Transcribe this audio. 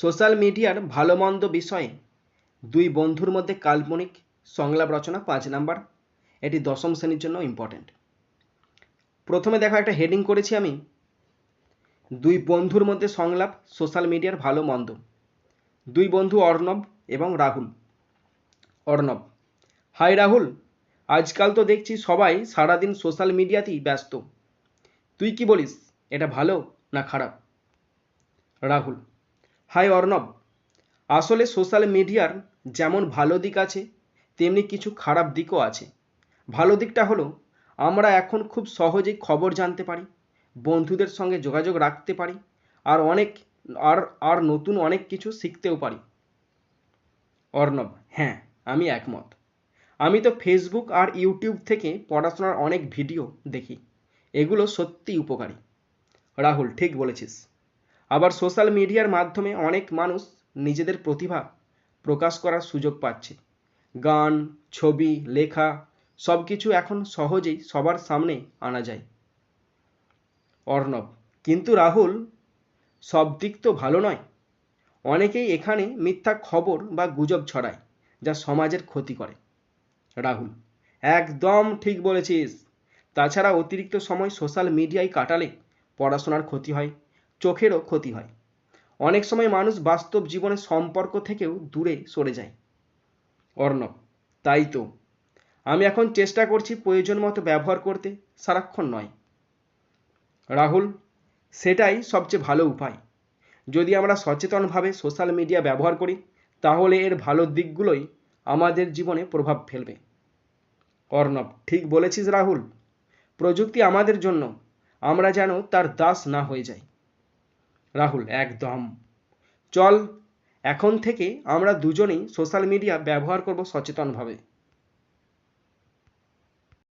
Social মিডিয়ার ভালো মন্দ বিষয়ে দুই বন্ধুর মধ্যে কাল্পনিক সংলাপ রচনা পাঁচ নাম্বার। এটি দশম শ্রেণির জন্য ইম্পর্ট্যান্ট প্রথমে দেখো একটা হেডিং করেছি আমি। দুই বন্ধুর মধ্যে সংলাপ, সোশ্যাল মিডিয়ার ভালো মন্দ দুই বন্ধু অর্ণব এবং রাহুল। অর্ণব, হাই রাহুল, আজকাল তো দেখছি সবাই সারাদিন সোশ্যাল মিডিয়াতেই ব্যস্ত। তুই কি বলিস, এটা ভালো না খারাপ? রাহুল হাই অর্ণব, আসলে সোশ্যাল মিডিয়ার যেমন ভালো দিক আছে, তেমনি কিছু খারাপ দিকও আছে। ভালো দিকটা হলো, আমরা এখন খুব সহজেই খবর জানতে পারি, বন্ধুদের সঙ্গে যোগাযোগ রাখতে পারি, আর অনেক, আর আর নতুন অনেক কিছু শিখতেও পারি। অর্ণব হ্যাঁ আমি একমত। আমি তো ফেসবুক আর ইউটিউব থেকে পড়াশোনার অনেক ভিডিও দেখি, এগুলো সত্যিই উপকারী। রাহুল, ঠিক বলেছিস। আবার সোশ্যাল মিডিয়ার মাধ্যমে অনেক মানুষ নিজেদের প্রতিভা প্রকাশ করার সুযোগ পাচ্ছে। গান, ছবি, লেখা সব কিছু এখন সহজেই সবার সামনে আনা যায়। অর্ণব, কিন্তু রাহুল, সব দিক তো ভালো নয়। অনেকেই এখানে মিথ্যা খবর বা গুজব ছড়ায়, যা সমাজের ক্ষতি করে। রাহুল, একদম ঠিক বলেছিস। তাছাড়া অতিরিক্ত সময় সোশ্যাল মিডিয়ায় কাটালে পড়াশোনার ক্ষতি হয়। চোখেরও ক্ষতি হয়। অনেক সময় মানুষ বাস্তব জীবনের সম্পর্ক থেকেও দূরে সরে যায়। অর্ণব, তাই তো। আমি এখন চেষ্টা করছি প্রয়োজন মতো ব্যবহার করতে, সারাক্ষণ নয়। রাহুল, সেটাই সবচেয়ে ভালো উপায়। যদি আমরা সচেতনভাবে সোশ্যাল মিডিয়া ব্যবহার করি, তাহলে এর ভালো দিকগুলোই আমাদের জীবনে প্রভাব ফেলবে। অর্ণব, ঠিক বলেছিস রাহুল। প্রযুক্তি আমাদের জন্য, আমরা যেন তার দাস না হয়ে যাই। রাহুল একদম। চল এখন থেকে আমরা দুজনেই সোশ্যাল মিডিয়া ব্যবহার করব সচেতনভাবে।